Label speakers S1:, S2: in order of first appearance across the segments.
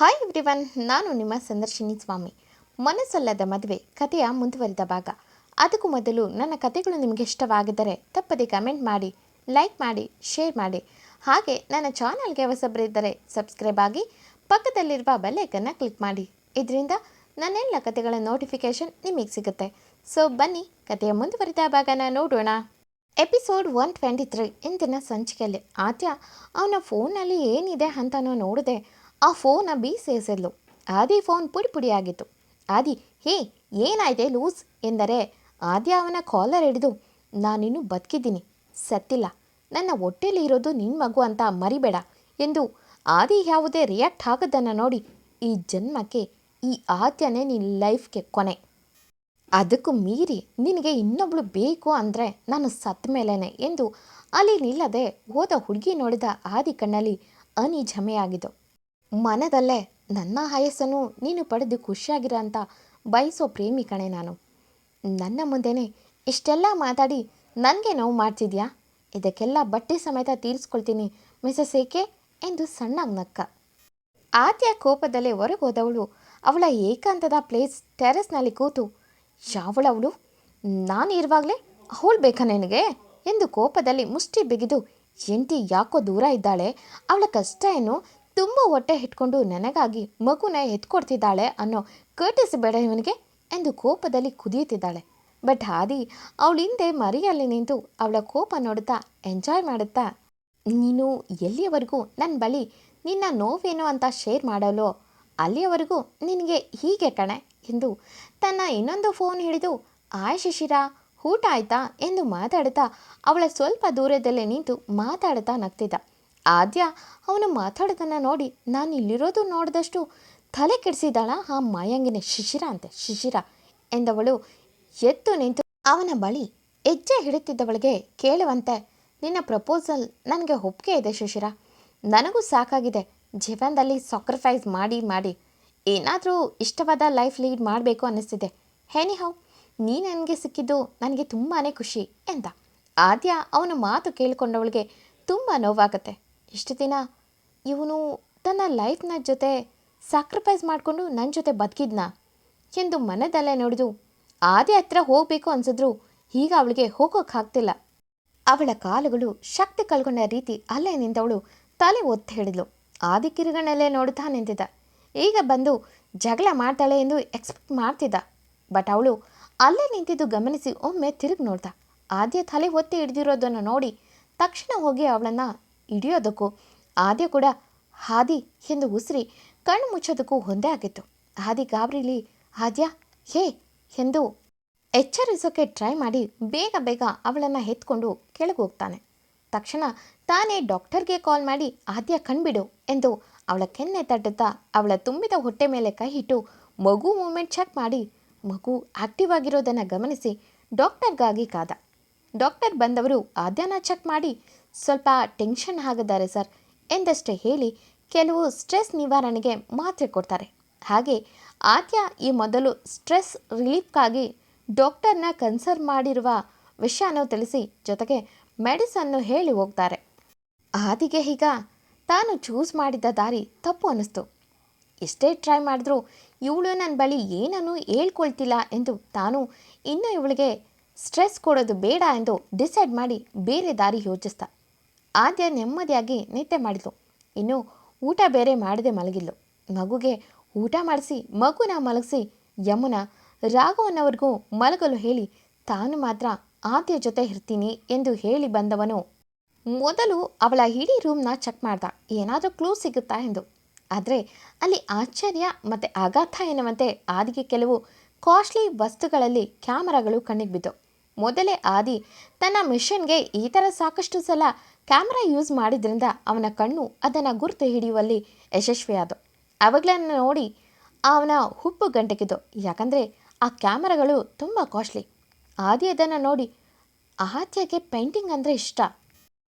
S1: Hi everyone ನಾನು ನಿಮ್ಮ ಸಂದರ್ಶಿನಿ ಸ್ವಾಮಿ. ಮನಸ್ಸಲ್ಲದ ಮದುವೆ, ಕಥೆಯ ಮುಂದುವರಿದ ಭಾಗ. ಅದಕ್ಕೂ ಮೊದಲು ನನ್ನ ಕಥೆಗಳು ನಿಮಗೆ ಇಷ್ಟವಾಗಿದ್ದರೆ ತಪ್ಪದೆ ಕಮೆಂಟ್ ಮಾಡಿ ಲೈಕ್ ಮಾಡಿ ಶೇರ್ ಮಾಡಿ. ಹಾಗೆ ನನ್ನ ಚಾನಲ್ಗೆ ಹೊಸಬರಿದ್ದರೆ ಸಬ್ಸ್ಕ್ರೈಬ್ ಆಗಿ, ಪಕ್ಕದಲ್ಲಿರುವ ಬೆಲ್ಲೈಕನ್ನು ಕ್ಲಿಕ್ ಮಾಡಿ. ಇದರಿಂದ ನನ್ನೆಲ್ಲ ಕಥೆಗಳ ನೋಟಿಫಿಕೇಷನ್ ನಿಮಗೆ ಸಿಗುತ್ತೆ. ಸೊ ಬನ್ನಿ, ಕಥೆಯ ಮುಂದುವರಿದ ಭಾಗನ ನೋಡೋಣ. ಎಪಿಸೋಡ್ ಒನ್ ಟ್ವೆಂಟಿ ತ್ರೀ ಇಂದಿನ ಸಂಚಿಕೆಯಲ್ಲಿ. ಆದ್ಯ, ಅವನ ಫೋನಲ್ಲಿ ಏನಿದೆ ಅಂತನೂ ನೋಡಿದೆ. ಆ ಫೋನ ಸೇರಿಸಿದ್ಲು ಆದಿ ಫೋನ್ ಪುಡಿ ಪುಡಿಯಾಗಿತ್ತು. ಆದಿ, ಹೇ, ಏನಾಯ್ತೆ ಲೂಸ್? ಎಂದರೆ, ಆದಿ ಅವನ ಕಾಲರ್ ಹಿಡಿದು, ನಾನಿನ್ನೂ ಬದುಕಿದ್ದೀನಿ. ಸತ್ತಿಲ್ಲ. ನನ್ನ ಹೊಟ್ಟೆಲಿ ಇರೋದು ನಿನ್ನ ಮಗು ಅಂತ ಮರಿಬೇಡ ಎಂದು ಆದಿ ಯಾವುದೇ ರಿಯಾಕ್ಟ್ ಆಗೋದನ್ನು ನೋಡಿ ಈ ಜನ್ಮಕ್ಕೆ, ಈ ಆದ್ಯನೇ ನಿನ್ನ ಲೈಫ್ಗೆ ಕೊನೆ. ಅದಕ್ಕೂ ಮೀರಿ ನಿನಗೆ ಇನ್ನೊಬ್ಳು ಬೇಕು ಅಂದರೆ ನಾನು ಸತ್ತ ಮೇಲೇನೆ ಎಂದು ಅಲ್ಲಿ ನಿಲ್ಲದೆ ಹೋದ ಹುಡುಗಿ ನೋಡಿದ ಆದಿ ಕಣ್ಣಲ್ಲಿ ಅನಿಜಮೆಯಾಗಿದ್ದು. ಮನದಲ್ಲೇ, ನನ್ನ ಆಯಸ್ಸನ್ನು ನೀನು ಪಡೆದು ಖುಷಿಯಾಗಿರೋ ಅಂತ ಬಯಸೋ ಪ್ರೇಮಿ ಕಣೆ ನಾನು. ನನ್ನ ಮುಂದೆನೇ ಇಷ್ಟೆಲ್ಲ ಮಾತಾಡಿ ನನಗೆ ನೋವು ಮಾಡ್ತಿದ್ಯಾ? ಇದಕ್ಕೆಲ್ಲ ಬಟ್ಟೆ ಸಮೇತ ತೀರಿಸ್ಕೊಳ್ತೀನಿ ಮಿಸಸ್ ಏಕೆ? ಎಂದು ಸಣ್ಣ ನಕ್ಕ. ಆದ್ಯ ಕೋಪದಲ್ಲೇ ಹೊರಗೋದವಳು ಅವಳ ಏಕಾಂತದ ಪ್ಲೇಸ್ ಟೆರೆಸ್ನಲ್ಲಿ ಕೂತು, ಯಾವಳವಳು? ನಾನು ಇರುವಾಗಲೇ ಅವಳು ಬೇಕಾ ನಿನಗೆ? ಎಂದು ಕೋಪದಲ್ಲಿ ಮುಷ್ಟಿ ಬಿಗಿದು, ಎಂಟಿ ಯಾಕೋ ದೂರ ಇದ್ದಾಳೆ? ಅವಳ ಕಷ್ಟ ಏನು? ತುಂಬ ಹೊಟ್ಟೆ ಇಟ್ಕೊಂಡು ನನಗಾಗಿ ಮಗುನ ಎತ್ಕೊಡ್ತಿದ್ದಾಳೆ ಅನ್ನೋ ಕರ್ಟಿಸಬೇಡ ಇವನಿಗೆ ಎಂದು ಕೋಪದಲ್ಲಿ ಕುದಿಯುತ್ತಿದ್ದಾಳೆ. ಬಟ್ ಹಾದಿ ಅವಳ ಹಿಂದೆ ಮರಿಯಲ್ಲಿ ನಿಂತು ಅವಳ ಕೋಪ ನೋಡುತ್ತಾ ಎಂಜಾಯ್ ಮಾಡುತ್ತಾ, ನೀನು ಎಲ್ಲಿಯವರೆಗೂ ನನ್ನ ಬಳಿ ನಿನ್ನ ನೋವೇನು ಅಂತ ಶೇರ್ ಮಾಡಲು? ಅಲ್ಲಿಯವರೆಗೂ ನಿನಗೆ ಹೀಗೆ ಕಣೆ ಎಂದು ತನ್ನ ಇನ್ನೊಂದು ಫೋನ್ ಹಿಡಿದು, ಆಯ್ ಶಿಶಿರ, ಊಟ ಆಯ್ತಾ? ಎಂದು ಮಾತಾಡುತ್ತಾ ಅವಳ ಸ್ವಲ್ಪ ದೂರದಲ್ಲೇ ನಿಂತು ಮಾತಾಡುತ್ತಾ ನಗ್ತಿದ್ದ. ಆದ್ಯ ಅವನು ಮಾತಾಡೋದನ್ನು ನೋಡಿ ನಾನು ಇಲ್ಲಿರೋದು ನೋಡಿದಷ್ಟು ತಲೆ ಕೆಡಿಸಿದಾಳ ಆ ಮಾಯಂಗಿನ ಶಿಶಿರ ಅಂತೆ. ಶಿಶಿರ ಎಂದವಳು ಎದ್ದು ನಿಂತು ಅವನ ಬಳಿ ಹೆಜ್ಜೆ ಹಿಡಿತಿದ್ದವಳಿಗೆ ಕೇಳುವಂತೆ, ನಿನ್ನ ಪ್ರಪೋಸಲ್ ನನಗೆ ಒಪ್ಪಿಗೆ ಇದೆ ಶಿಶಿರ. ನನಗೂ ಸಾಕಾಗಿದೆ. ಜೀವನದಲ್ಲಿ ಸಾಕ್ರಿಫೈಸ್ ಮಾಡಿ ಮಾಡಿ. ಏನಾದರೂ ಇಷ್ಟವಾದ ಲೈಫ್ ಲೀಡ್ ಮಾಡಬೇಕು ಅನ್ನಿಸ್ತಿದೆ. ಹೇನಿ ಹೌ ನೀ ನನಗೆ ಸಿಕ್ಕಿದ್ದು ನನಗೆ ತುಂಬಾ ಖುಷಿ ಎಂದ. ಆದ್ಯ ಅವನ ಮಾತು ಕೇಳಿಕೊಂಡವಳಿಗೆ ತುಂಬ ನೋವಾಗುತ್ತೆ. ಇಷ್ಟು ದಿನ ಇವನು ತನ್ನ ಲೈಫ್ನ ಜೊತೆ ಸ್ಯಾಕ್ರಿಫೈಸ್ ಮಾಡಿಕೊಂಡು ನನ್ನ ಜೊತೆ ಬದುಕಿದ್ನಾ? ಎಂದು ಮನದಲ್ಲೇ ನೋಡಿದು, ಆದಿ ಹತ್ರ ಹೋಗಬೇಕು ಅನ್ಸಿದ್ರು ಈಗ ಅವಳಿಗೆ ಹೋಗೋಕ್ಕಾಗ್ತಿಲ್ಲ ಅವಳ ಕಾಲುಗಳು ಶಕ್ತಿ ಕಳ್ಕೊಂಡ ರೀತಿ ಅಲ್ಲೇ ನಿಂತವಳು ತಲೆ ಒತ್ತಿ ಹಿಡಿದ್ಲು ಆದಿ ಕಿರುಗಣ್ಣಲ್ಲೇ ನೋಡುತ್ತಾ ನಿಂತಿದ್ದ. ಈಗ ಬಂದು ಜಗಳ ಮಾಡ್ತಾಳೆ ಎಂದು ಎಕ್ಸ್ಪೆಕ್ಟ್ ಮಾಡ್ತಿದ್ದ. ಬಟ್ ಅವಳು ಅಲ್ಲೇ ನಿಂತಿದ್ದು ಗಮನಿಸಿ ಒಮ್ಮೆ ತಿರುಗಿ ನೋಡ್ತಾ ಆದ್ಯ ತಲೆ ಒತ್ತಿ ಹಿಡಿದಿರೋದನ್ನು ನೋಡಿ ತಕ್ಷಣ ಹೋಗಿ ಅವಳನ್ನು ಹಿಡಿಯೋದಕ್ಕೂ ಆದ್ಯ ಕೂಡ ಹಾದಿ ಎಂದು ಉಸಿರಿ ಕಣ್ಣು ಮುಚ್ಚೋದಕ್ಕೂ ಒಂದೇ ಆಗಿತ್ತು. ಹಾದಿ ಗಾಬರಿಲಿ, ಆದ್ಯ ಹೇ ಎಂದು ಎಚ್ಚರಿಸೋಕೆ ಟ್ರೈ ಮಾಡಿ ಬೇಗ ಬೇಗ ಅವಳನ್ನು ಎತ್ಕೊಂಡು ಕೆಳಗೆ ಹೋಗ್ತಾನೆ ತಕ್ಷಣ ತಾನೇ ಡಾಕ್ಟರ್ಗೆ ಕಾಲ್ ಮಾಡಿ, ಆದ್ಯ ಕಣ್ಬಿಡು ಎಂದು ಅವಳ ಕೆನ್ನೆ ತಟ್ಟುತ್ತಾ ಅವಳ ತುಂಬಿದ ಹೊಟ್ಟೆ ಮೇಲೆ ಕೈ ಇಟ್ಟು ಮಗು ಮೂಮೆಂಟ್ ಚೆಕ್ ಮಾಡಿ, ಮಗು ಆಕ್ಟಿವ್ ಆಗಿರೋದನ್ನು ಗಮನಿಸಿ ಡಾಕ್ಟರ್ಗಾಗಿ ಕಾದ. ಡಾಕ್ಟರ್ ಬಂದವರು ಆದ್ಯನ ಚೆಕ್ ಮಾಡಿ ಸ್ವಲ್ಪ ಟೆನ್ಷನ್ ಆಗಿದ್ದಾರೆ ಸರ್ ಎಂದಷ್ಟೇ ಹೇಳಿ ಕೆಲವು ಸ್ಟ್ರೆಸ್ ನಿವಾರಣೆಗೆ ಮಾತ್ರೆ ಕೊಡ್ತಾರೆ. ಹಾಗೆ ಆದ್ಯ ಈ ಮೊದಲು ಸ್ಟ್ರೆಸ್ ರಿಲೀಫ್ಗಾಗಿ ಡಾಕ್ಟರ್ನ ಕನ್ಸರ್ನ್ ಮಾಡಿರುವ ವಿಷಯನೂ ತಿಳಿಸಿ ಜೊತೆಗೆ ಮೆಡಿಸನ್ನು ಹೇಳಿ ಹೋಗ್ತಾರೆ. ಆದಿಗೆ ಈಗ ತಾನು ಚೂಸ್ ಮಾಡಿದ ದಾರಿ ತಪ್ಪು ಅನ್ನಿಸ್ತು. ಎಷ್ಟೇ ಟ್ರೈ ಮಾಡಿದ್ರೂ ಇವಳು ನನ್ನ ಬಳಿ ಏನನ್ನೂ ಹೇಳ್ಕೊಳ್ತಿಲ್ಲ ಎಂದು ತಾನು ಇನ್ನೂ ಇವಳಿಗೆ ಸ್ಟ್ರೆಸ್ ಕೊಡೋದು ಬೇಡ ಎಂದು ಡಿಸೈಡ್ ಮಾಡಿ ಬೇರೆ ದಾರಿ ಯೋಚಿಸ್ದ. ಆದ್ಯ ನೆಮ್ಮದಿಯಾಗಿ ನಿದ್ದೆ ಮಾಡಿತು ಇನ್ನು ಊಟ ಬೇರೆ ಮಾಡದೆ ಮಲಗಿದ್ಲು. ಮಗುಗೆ ಊಟ ಮಾಡಿಸಿ, ಮಗುನ ಮಲಗಿಸಿ ಯಮುನ ರಾಘವನವ್ರಿಗೂ ಮಲಗಲು ಹೇಳಿ, ತಾನು ಮಾತ್ರ ಆದ್ಯ ಜೊತೆ ಇರ್ತೀನಿ ಎಂದು ಹೇಳಿ ಬಂದವನು. ಮೊದಲು ಅವಳ ಇಡೀ ರೂಮ್ನ ಚೆಕ್ ಮಾಡ್ದ. ಏನಾದರೂ ಕ್ಲೂ ಸಿಗುತ್ತಾ ಎಂದು. ಆದರೆ ಅಲ್ಲಿ ಆಶ್ಚರ್ಯ ಮತ್ತು ಆಘಾತ ಎನ್ನುವಂತೆ ಆದಿಗೆ ಕೆಲವು ಕಾಸ್ಟ್ಲಿ ವಸ್ತುಗಳಲ್ಲಿ ಕ್ಯಾಮರಾಗಳು ಕಣ್ಣಿಗೆ ಬಿದ್ದವು. ಮೊದಲೇ ಆದಿ ತನ್ನ ಮಿಷನ್ಗೆ ಈ ಥರ ಸಾಕಷ್ಟು ಸಲ ಕ್ಯಾಮ್ರಾ ಯೂಸ್ ಮಾಡಿದ್ರಿಂದ ಅವನ ಕಣ್ಣು ಅದನ್ನು ಗುರುತು ಹಿಡಿಯುವಲ್ಲಿ ಯಶಸ್ವಿಯಾದ ಅವಾಗಲನ್ನು ನೋಡಿ ಅವನ ಹುಬ್ಬು ಗಂಟೆಗಿದ್ದು. ಯಾಕಂದರೆ ಆ ಕ್ಯಾಮರಾಗಳು ತುಂಬ ಕಾಸ್ಟ್ಲಿ ಆದಿ ಅದನ್ನು ನೋಡಿ ಆದ್ಯಾಗೆ ಪೇಂಟಿಂಗ್ ಅಂದರೆ ಇಷ್ಟ.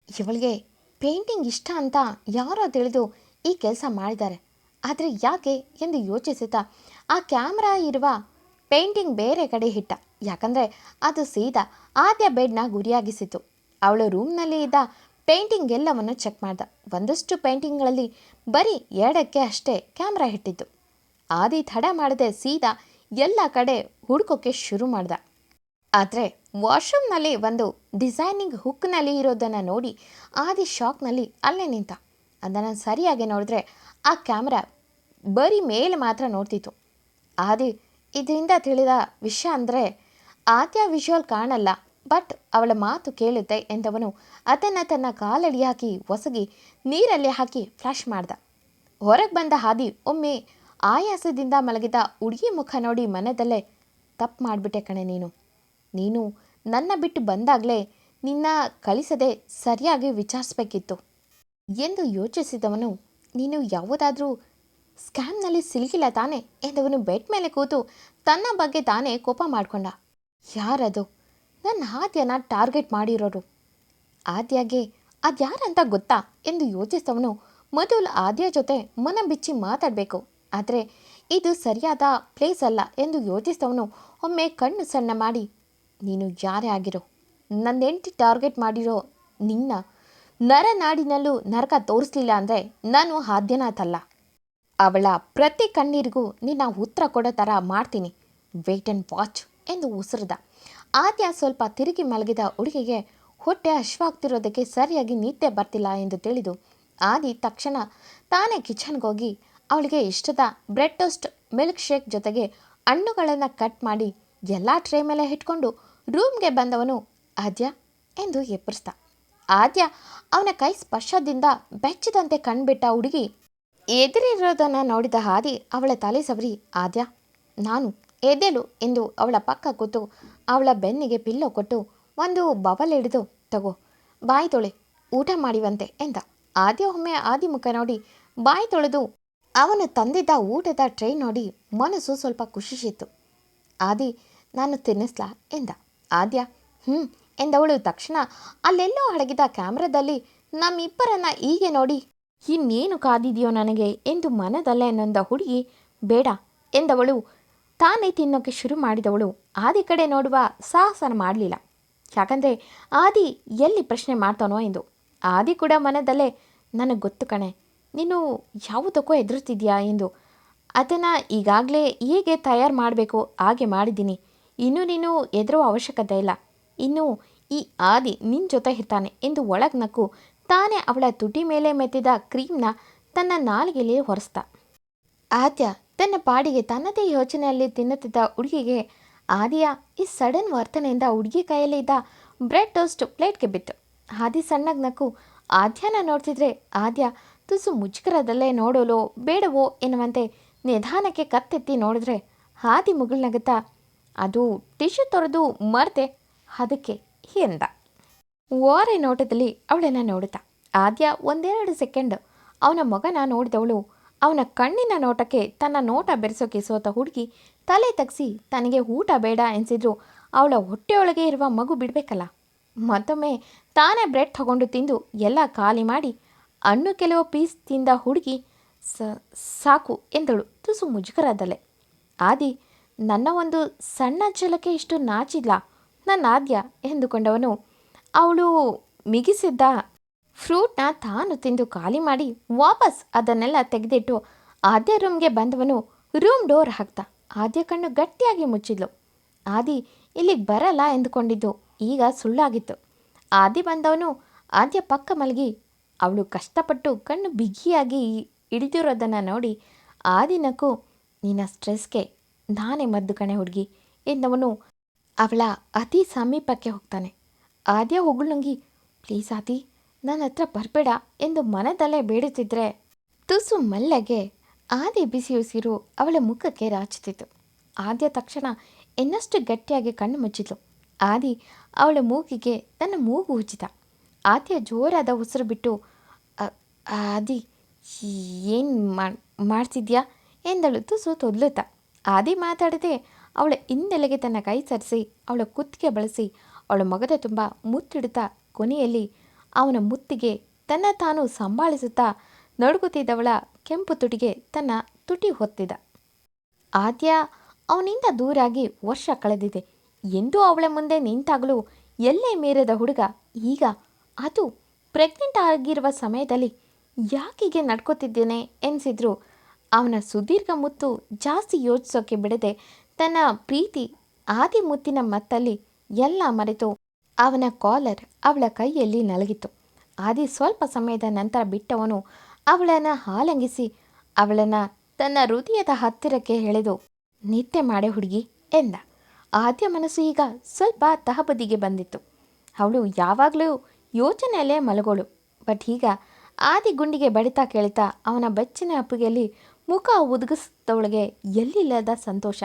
S1: ಇವಳಿಗೆ ಪೇಂಟಿಂಗ್ ಇಷ್ಟ ಅಂತ ಯಾರೋ ತಿಳಿದು ಈ ಕೆಲಸ ಮಾಡಿದ್ದಾರೆ. ಆದರೆ ಯಾಕೆ ಎಂದು ಯೋಚಿಸುತ್ತಾ ಆ ಕ್ಯಾಮ್ರಾ ಇರುವ ಪೇಂಟಿಂಗ್ ಬೇರೆ ಕಡೆ ಇಟ್ಟ. ಯಾಕಂದರೆ ಅದು ಸೀದಾ ಆದ್ಯ ಬೆಡ್ನ ಗುರಿಯಾಗಿಸಿತು ಅವಳು ರೂಮ್ನಲ್ಲಿ ಇದ್ದ ಪೇಂಟಿಂಗ್ ಎಲ್ಲವನ್ನು ಚೆಕ್ ಮಾಡ್ದ. ಒಂದಷ್ಟು ಪೇಂಟಿಂಗ್ಗಳಲ್ಲಿ ಬರೀ ಎರಡಕ್ಕೆ ಅಷ್ಟೇ ಕ್ಯಾಮ್ರಾ ಇಟ್ಟಿದ್ದು. ಆದಿ ತಡ ಮಾಡದೆ ಸೀದಾ ಎಲ್ಲ ಕಡೆ ಹುಡ್ಕೋಕೆ ಶುರು ಮಾಡ್ದ. ಆದರೆ ವಾಶ್ರೂಮ್ನಲ್ಲಿ ಒಂದು ಡಿಸೈನಿಂಗ್ ಹುಕ್ನಲ್ಲಿ ಇರೋದನ್ನು ನೋಡಿ ಆದಿ ಶಾಕ್ನಲ್ಲಿ ಅಲ್ಲೇ ನಿಂತ. ಅದನ್ನು ಸರಿಯಾಗಿ ನೋಡಿದ್ರೆ ಆ ಕ್ಯಾಮ್ರಾ ಬರೀ ಮೇಲೆ ಮಾತ್ರ ನೋಡ್ತಿತ್ತು. ಆದಿ ಇದರಿಂದ ತಿಳಿದ ವಿಷಯ ಅಂದರೆ ಆದ್ಯ ವಿಷುವಲ್ ಕಾಣಲ್ಲ. ಬಟ್ ಅವಳ ಮಾತು ಕೇಳುತ್ತೆ ಎಂದವನು ಅದನ್ನು ತನ್ನ ಕಾಲಡಿ ಹಾಕಿ ಒಸಗಿ ನೀರಲ್ಲಿ ಹಾಕಿ ಫ್ಲಾಶ್ ಮಾಡ್ದ. ಹೊರಗೆ ಬಂದ ಹಾದಿ ಒಮ್ಮೆ ಆಯಾಸದಿಂದ ಮಲಗಿದ ಹುಡುಗಿ ಮುಖ ನೋಡಿ ಮನದಲ್ಲೇ, ತಪ್ಪು ಮಾಡಿಬಿಟ್ಟೆ ಕಣೆ ನೀನು. ನೀನು ನನ್ನ ಬಿಟ್ಟು ಬಂದಾಗಲೇ ನಿನ್ನ ಕಳಿಸದೆ ಸರಿಯಾಗಿ ವಿಚಾರಿಸ್ಬೇಕಿತ್ತು ಎಂದು ಯೋಚಿಸಿದವನು, ನೀನು ಯಾವುದಾದ್ರೂ ಸ್ಕ್ಯಾಮ್ನಲ್ಲಿ ಸಿಲುಕಿಲ್ಲ ತಾನೆ? ಎಂದವನು ಬೆಡ್ ಮೇಲೆ ಕೂತು ತನ್ನ ಬಗ್ಗೆ ತಾನೇ ಕೋಪ ಮಾಡಿಕೊಂಡ. ಯಾರದು? ನನ್ನ ಆದ್ಯನ ಟಾರ್ಗೆಟ್ ಮಾಡಿರೋರು. ಆದ್ಯಾಗೆ ಅದ್ಯಾರಂತ ಗೊತ್ತಾ ಎಂದು ಯೋಚಿಸಿದವನು ಮೊದಲು ಆದ್ಯ ಜೊತೆ ಮನ ಬಿಚ್ಚಿ ಮಾತಾಡಬೇಕು. ಆದರೆ ಇದು ಸರಿಯಾದ ಪ್ಲೇಸ್ ಅಲ್ಲ ಎಂದು ಯೋಚಿಸಿದವನು ಒಮ್ಮೆ ಕಣ್ಣು ಸಣ್ಣ ಮಾಡಿ, ನೀನು ಯಾರೇ ಆಗಿರೋ ನನ್ನ ಹೆಂಡತಿ ಟಾರ್ಗೆಟ್ ಮಾಡಿರೋ ನಿನ್ನ ನರನಾಡಿನಲ್ಲೂ ನರಕ ತೋರಿಸ್ಲಿಲ್ಲ ಅಂದರೆ ನಾನು ಆದ್ಯನಾಥಲ್ಲ ಅವಳ ಪ್ರತಿ ಕಣ್ಣೀರಿಗೂ ನಿನ್ನ ಉತ್ತರ ಕೊಡೋ ಥರ ಮಾಡ್ತೀನಿ. ವೇಟ್ ಆ್ಯಂಡ್ ವಾಚ್ ಎಂದು ಉಸಿರಿದ. ಆದ್ಯ ಸ್ವಲ್ಪ ತಿರುಗಿ ಮಲಗಿದ ಹುಡುಗಿಗೆ ಹೊಟ್ಟೆ ಹಶ್ವಾಗ್ತಿರೋದಕ್ಕೆ ಸರಿಯಾಗಿ ನಿದ್ದೆ ಬರ್ತಿಲ್ಲ ಎಂದು ತಿಳಿದು ಆದಿ ತಕ್ಷಣ ತಾನೇ ಕಿಚನ್ಗೆ ಹೋಗಿ ಅವಳಿಗೆ ಇಷ್ಟದ ಬ್ರೆಡ್ ಟೋಸ್ಟ್, ಮಿಲ್ಕ್ ಶೇಕ್ ಜೊತೆಗೆ ಹಣ್ಣುಗಳನ್ನು ಕಟ್ ಮಾಡಿ ಎಲ್ಲ ಟ್ರೇ ಮೇಲೆ ಇಟ್ಕೊಂಡು ರೂಮ್ಗೆ ಬಂದವನು ಆದ್ಯ ಎಂದು ಎಬ್ಬರಿಸ್ದ ಆದ್ಯ ಅವನ ಕೈ ಸ್ಪರ್ಶದಿಂದ ಬೆಚ್ಚದಂತೆ ಕಣ್ಬಿಟ್ಟ ಹುಡುಗಿ ಎದುರಿರೋದನ್ನು ನೋಡಿದ ಹಾದಿ ಅವಳ ತಲೆ ಸವರಿ, ಆದ್ಯ, ನಾನು ಎದೆಲು ಎಂದು ಅವಳ ಪಕ್ಕ ಕೂತು ಅವಳ ಬೆನ್ನಿಗೆ ಪಿಲ್ಲೋ ಕೊಟ್ಟು ಒಂದು ಬವಲ್ ಹಿಡಿದು, ತಗೋ, ಬಾಯಿ ತೊಳೆ, ಊಟ ಮಾಡಿವಂತೆ ಎಂದ. ಆದ್ಯ ಒಮ್ಮೆ ಆದಿ ಮುಖ ನೋಡಿ ಬಾಯಿ ತೊಳೆದು ಅವನು ತಂದಿದ್ದ ಊಟದ ಟ್ರೈ ನೋಡಿ ಮನಸ್ಸು ಸ್ವಲ್ಪ ಖುಷಿಸಿತ್ತು. ಆದಿ, ನಾನು ತಿನ್ನಿಸ್ಲಾ ಎಂದ. ಆದ್ಯ ಹ್ಞೂ ಎಂದವಳು ತಕ್ಷಣ ಅಲ್ಲೆಲ್ಲೋ ಅಡಗಿದ ಕ್ಯಾಮ್ರಾದಲ್ಲಿ ನಮ್ಮಿಬ್ಬರನ್ನ ಹೀಗೆ ನೋಡಿ, ಇನ್ನೇನು ಕಾದಿದೆಯೋ ನನಗೆ ಎಂದು ಮನದಲ್ಲೇ ನೊಂದ ಹುಡುಗಿ, ಬೇಡ ಎಂದವಳು ತಾನೇ ತಿನ್ನೋಕ್ಕೆ ಶುರು ಮಾಡಿದವಳು. ಆದಿ ಕಡೆ ನೋಡುವ ಸಾಹಸನ ಮಾಡಲಿಲ್ಲ. ಯಾಕಂದರೆ ಆದಿ ಎಲ್ಲಿ ಪ್ರಶ್ನೆ ಮಾಡ್ತಾನೋ ಎಂದು. ಆದಿ ಕೂಡ ಮನದಲ್ಲೇ, ನನಗೆ ಗೊತ್ತು ಕಣೆ, ನೀನು ಯಾವುದಕ್ಕೂ ಹೆದರ್ತಿದ್ಯಾ ಎಂದು. ಅದನ್ನು ಈಗಾಗಲೇ ಹೇಗೆ ತಯಾರು ಮಾಡಬೇಕು, ಹಾಗೆ ಮಾಡಿದ್ದೀನಿ. ಇನ್ನೂ ನೀನು ಎದುರುವ ಅವಶ್ಯಕತೆ ಇಲ್ಲ. ಇನ್ನು ಈ ಆದಿ ನಿನ್ನ ಜೊತೆ ಇರ್ತಾನೆ ಎಂದು ಒಳಗೆ ನಕ್ಕು, ತಾನೇ ಅವಳ ತುಟಿ ಮೇಲೆ ಮೆತ್ತಿದ ಕ್ರೀಮ್ನ ತನ್ನ ನಾಲಿಗೆಯಲ್ಲಿ ಹೊರಿಸ್ತ ಆದ್ಯ ತನ್ನ ಪಾಡಿಗೆ ತನ್ನದೇ ಯೋಚನೆಯಲ್ಲಿ ತಿನ್ನುತ್ತಿದ್ದ ಹುಡುಗಿಗೆ ಆದಿಯ ಈ ಸಡನ್ ವರ್ತನೆಯಿಂದ ಹುಡುಗಿ ಕೈಯಲ್ಲಿ ಇದ್ದ ಬ್ರೆಡ್ ಟೋಸ್ಟ್ ಪ್ಲೇಟ್ಗೆ ಬಿತ್ತು. ಆದಿ ಸಣ್ಣಗ್ ನಕ್ಕು, ಆದ್ಯನ ನೋಡ್ತಿದ್ರೆ ಆದ್ಯ, ತುಸು ಮುಜುಗರದಲ್ಲೇ ನೋಡೋಲೋ, ಬೇಡವೋ ಎನ್ನುವಂತೆ ನಿಧಾನಕ್ಕೆ ಕತ್ತೆತ್ತಿ ನೋಡಿದ್ರೆ ಹಾದಿ ಮುಗುಳ್ನಗುತ್ತಾ, ಅದು ಟಿಶ್ಯೂ ತೊರೆದು ಮರ್ತೆ ಅದಕ್ಕೆ ಎಂದ. ಓರೆ ನೋಟದಲ್ಲಿ ಅವಳನ್ನು ನೋಡುತ್ತಾ, ಆದ್ಯ ಒಂದೆರಡು ಸೆಕೆಂಡ್ ಅವನ ಮಗನ ನೋಡಿದವಳು ಅವನ ಕಣ್ಣಿನ ನೋಟಕ್ಕೆ ತನ್ನ ನೋಟ ಬೆರೆಸೋಕೆ ಸೋತ ಹುಡುಗಿ ತಲೆ ತಗ್ಸಿ ತನಗೆ ಊಟ ಬೇಡ ಎನಿಸಿದ್ರು ಅವಳ ಹೊಟ್ಟೆಯೊಳಗೆ ಇರುವ ಮಗು ಬಿಡಬೇಕಲ್ಲ. ಮತ್ತೊಮ್ಮೆ ತಾನೇ ಬ್ರೆಡ್ ತಗೊಂಡು ತಿಂದು ಎಲ್ಲ ಖಾಲಿ ಮಾಡಿ ಹಣ್ಣು ಕೆಲವು ಪೀಸ್ ತಿಂದ ಹುಡುಗಿ ಸಾಕು ಎಂದಳು ತುಸು ಮುಜುಗರದಲ್ಲೇ. ಆದಿ, ನನ್ನ ಒಂದು ಸಣ್ಣ ಛಲಕ್ಕೆ ಇಷ್ಟು ನಾಚಿಲ್ಲ ನನ್ನ ಆದ್ಯ ಎಂದುಕೊಂಡವನು. ಅವಳು ಮಿಗಿಸಿದ್ದ ಫ್ರೂಟ್ನ ತಾನು ತಿಂದು ಖಾಲಿ ಮಾಡಿ ವಾಪಸ್ ಅದನ್ನೆಲ್ಲ ತೆಗೆದಿಟ್ಟು ಆದ್ಯ ರೂಮ್ಗೆ ಬಂದವನು ರೂಮ್ ಡೋರ್ ಹಾಕ್ತ ಆದ್ಯ ಕಣ್ಣು ಗಟ್ಟಿಯಾಗಿ ಮುಚ್ಚಿದ್ಲು. ಆದಿ ಇಲ್ಲಿಗೆ ಬರಲ್ಲ ಎಂದುಕೊಂಡಿದ್ದು. ಈಗ ಸುಳ್ಳಾಗಿತ್ತು. ಆದಿ ಬಂದವನು ಆದ್ಯ ಪಕ್ಕ ಮಲಗಿ ಅವಳು ಕಷ್ಟಪಟ್ಟು ಕಣ್ಣು ಬಿಗಿಯಾಗಿ ಹಿಡಿದಿರೋದನ್ನು ನೋಡಿ ಆದಿನಕ್ಕೂ ನಿನ್ನ ಸ್ಟ್ರೆಸ್ಗೆ ನಾನೇ ಮದ್ದು ಕಣೆ ಹುಡುಗಿ ಎಂದವನು ಅವಳ ಅತಿ ಸಮೀಪಕ್ಕೆ ಹೋಗ್ತಾನೆ. ಆದ್ಯ ಹೊಗಳುಂಗಿ ಪ್ಲೀಸ್ ಆದಿ ನನ್ನ ಹತ್ರ ಬರಬೇಡ ಎಂದು ಮನದಲ್ಲೇ ಬೇಡುತ್ತಿದ್ದರೆ ತುಸು ಮಲ್ಲಗೆ ಆದಿ ಬಿಸಿ ಉಸಿರು ಅವಳ ಮುಖಕ್ಕೆ ರಾಚುತ್ತಿತ್ತು. ಆದ್ಯ ತಕ್ಷಣ ಇನ್ನಷ್ಟು ಗಟ್ಟಿಯಾಗಿ ಕಣ್ಣು ಮುಚ್ಚಿತು ಆದಿ ಅವಳ ಮೂಗಿಗೆ ತನ್ನ ಮೂಗು ಉಚಿತ ಆದ್ಯ ಜೋರಾದ ಉಸಿರು ಬಿಟ್ಟು ಆದಿ, ಏನು ಮಾಡ್ತಿದ್ಯಾ? ಎಂದಳು ತುಸು ತೊದ್ಲುತ್ತ. ಆದಿ ಮಾತಾಡದೆ ಅವಳ ಹಿಂದೆಲೆಗೆ ತನ್ನ ಕೈ ಸರಿಸಿ, ಅವಳ ಕುತ್ತಿಗೆ ಬಳಸಿ, ಅವಳ ಮಗದ ತುಂಬ ಮುತ್ತಿಡುತ್ತಾ ಕೊನೆಯಲ್ಲಿ ಅವನ ಮುತ್ತಿಗೆ ತನ್ನ ತಾನು ಸಂಭಾಳಿಸುತ್ತಾ ನಡುಗುತ್ತಿದ್ದವಳ ಕೆಂಪು ತುಟಿಗೆ ತನ್ನ ತುಟಿ ಹೊತ್ತಿದ. ಆದ್ಯ ಅವನಿಂದ ದೂರಾಗಿ ವರ್ಷ ಕಳೆದಿದೆ. ಎಂದೂ ಅವಳ ಮುಂದೆ ನಿಂತಾಗಲೂ ಎಲ್ಲೇ ಮೀರದ ಹುಡುಗ ಈಗ ಅದು ಪ್ರೆಗ್ನೆಂಟ್ ಆಗಿರುವ ಸಮಯದಲ್ಲಿ ಯಾಕಿಗೆ ನಡ್ಕೋತಿದ್ದೇನೆ ಎನಿಸಿದ್ರು. ಅವನ ಸುದೀರ್ಘ ಮುತ್ತು ಜಾಸ್ತಿ ಯೋಚಿಸೋಕೆ ಬಿಡದೆ ತನ್ನ ಪ್ರೀತಿ ಆದಿ ಮುತ್ತಿನ ಮತ್ತಲ್ಲಿ ಎಲ್ಲ ಮರೆತು ಅವನ ಕಾಲರ್ ಅವಳ ಕೈಯಲ್ಲಿ ನಲಗಿತು. ಆದಿ ಸ್ವಲ್ಪ ಸಮಯದ ನಂತರ ಬಿಟ್ಟವನು ಅವಳನ್ನು ಹಾಲಂಗಿಸಿ ಅವಳನ್ನು ತನ್ನ ಹೃದಯದ ಹತ್ತಿರಕ್ಕೆ ಎಳೆದು ನಿತ್ಯ ಮಾಡೆ ಹುಡುಗಿ ಎಂದ. ಆದ್ಯ ಮನಸ್ಸು ಈಗ ಸ್ವಲ್ಪ ತಹಬದಿಗೆ ಬಂದಿತ್ತು. ಅವಳು ಯಾವಾಗಲೂ ಯೋಚನೆಯಲ್ಲೇ ಮಲಗೋಳು. ಬಟ್ ಈಗ ಆದಿ ಗುಂಡಿಗೆ ಬಡಿತಾ ಕೇಳ್ತಾ ಅವನ ಬೆಚ್ಚಿನ ಅಪ್ಪಿಗೆಯಲ್ಲಿ ಮುಖ ಉದುಗಿಸಿದವಳಿಗೆ ಎಲ್ಲಿಲ್ಲದ ಸಂತೋಷ.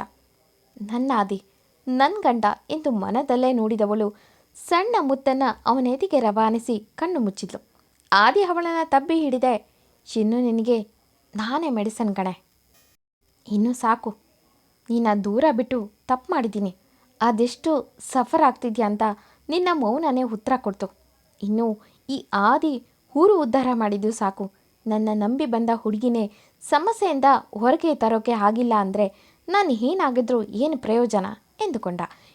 S1: ನನ್ನ ಆದಿ ನನ್ನ ಗಂಡ ಎಂದು ಮನದಲ್ಲೇ ನೋಡಿದವಳು ಸಣ್ಣ ಮುತ್ತನ್ನು ಅವನೆದಿಗೆ ರವಾನಿಸಿ ಕಣ್ಣು ಮುಚ್ಚಿದ್ಲು. ಆದಿ ಅವಳನ್ನ ತಬ್ಬಿ ಹಿಡಿದೆ ಇನ್ನು ನಿನಗೆ ನಾನೇ ಮೆಡಿಸನ್ ಕಣೆ. ಇನ್ನೂ ಸಾಕು. ನೀನು ದೂರ ಬಿಟ್ಟು ತಪ್ಪು ಮಾಡಿದ್ದೀನಿ. ಅದೆಷ್ಟು ಸಫರ್ ಆಗ್ತಿದ್ಯಾ ಅಂತ ನಿನ್ನ ಮೌನನೇ ಉತ್ತರ ಕೊಡ್ತು. ಇನ್ನು ಈ ಆದಿ ಊರು ಉದ್ಧಾರ ಮಾಡಿದ್ದು ಸಾಕು. ನನ್ನ ನಂಬಿ ಬಂದ ಹುಡುಗಿನೇ ಸಮಸ್ಯೆಯಿಂದ ಹೊರಗೆ ತರೋಕೆ ಆಗಿಲ್ಲ ಅಂದರೆ ನಾನು ಏನಾಗಿದ್ರೂ ಏನು ಪ್ರಯೋಜನ? ಎಂದುಕೊಂಡ.